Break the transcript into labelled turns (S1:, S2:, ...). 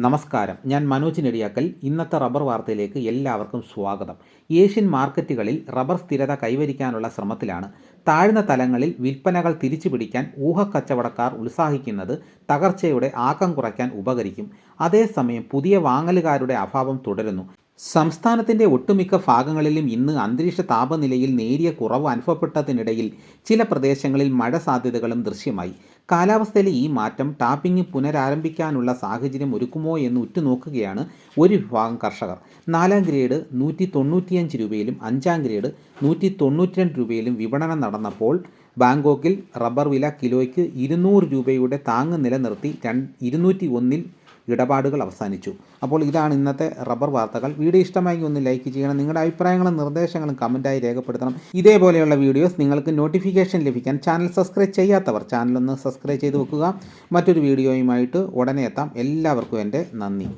S1: നമസ്കാരം. ഞാൻ മനോജ് നെടിയാക്കൽ. ഇന്നത്തെ റബ്ബർ വാർത്തയിലേക്ക് എല്ലാവർക്കും സ്വാഗതം. ഏഷ്യൻ മാർക്കറ്റുകളിൽ റബ്ബർ സ്ഥിരത കൈവരിക്കാനുള്ള ശ്രമത്തിലാണ്. താഴ്ന്ന തലങ്ങളിൽ വിൽപ്പനകൾ തിരിച്ചുപിടിക്കാൻ ഊഹക്കച്ചവടക്കാർ ഉത്സാഹിക്കുന്നത് തകർച്ചയുടെ ആക്കം കുറയ്ക്കാൻ ഉപകരിക്കും. അതേസമയം പുതിയ വാങ്ങലുകാരുടെ അഭാവം തുടരുന്നു. സംസ്ഥാനത്തിന്റെ ഒട്ടുമിക്ക ഭാഗങ്ങളിലും ഇന്ന് അന്തരീക്ഷ താപനിലയിൽ നേരിയ കുറവ് അനുഭവപ്പെട്ടതിനിടയിൽ ചില പ്രദേശങ്ങളിൽ മഴ സാധ്യതകളും ദൃശ്യമായി. കാലാവസ്ഥയിലെ ഈ മാറ്റം ടാപ്പിംഗ് പുനരാരംഭിക്കാനുള്ള സാഹചര്യം ഒരുക്കുമോ എന്ന് ഉറ്റുനോക്കുകയാണ് ഒരു വിഭാഗം കർഷകർ. നാലാം ഗ്രേഡ് നൂറ്റി തൊണ്ണൂറ്റിയഞ്ച് രൂപയിലും അഞ്ചാം ഗ്രേഡ് നൂറ്റി തൊണ്ണൂറ്റിരണ്ട് രൂപയിലും വിപണനം നടന്നപ്പോൾ ബാങ്കോക്കിൽ റബ്ബർ വില കിലോയ്ക്ക് ഇരുന്നൂറ് രൂപയുടെ താങ്ങ് നിലനിർത്തി രണ്ട് ഇരുന്നൂറ്റി ഒന്നിൽ ഇടപാടുകൾ അവസാനിച്ചു. അപ്പോൾ ഇതാണ് ഇന്നത്തെ റബ്ബർ വാർത്തകൾ. വീഡിയോ ഇഷ്ടമായി ഒന്ന് ലൈക്ക് ചെയ്യണം. നിങ്ങളുടെ അഭിപ്രായങ്ങളും നിർദ്ദേശങ്ങളും കമന്റായി രേഖപ്പെടുത്തണം. ഇതേപോലെയുള്ള വീഡിയോസ് നിങ്ങൾക്ക് നോട്ടിഫിക്കേഷൻ ലഭിക്കാൻ ചാനൽ സബ്സ്ക്രൈബ് ചെയ്യാത്തവർ ചാനലൊന്ന് സബ്സ്ക്രൈബ് ചെയ്ത് വെക്കുക. മറ്റൊരു വീഡിയോയുമായിട്ട് ഉടനെ എത്താം. എല്ലാവർക്കും എന്റെ നന്ദി.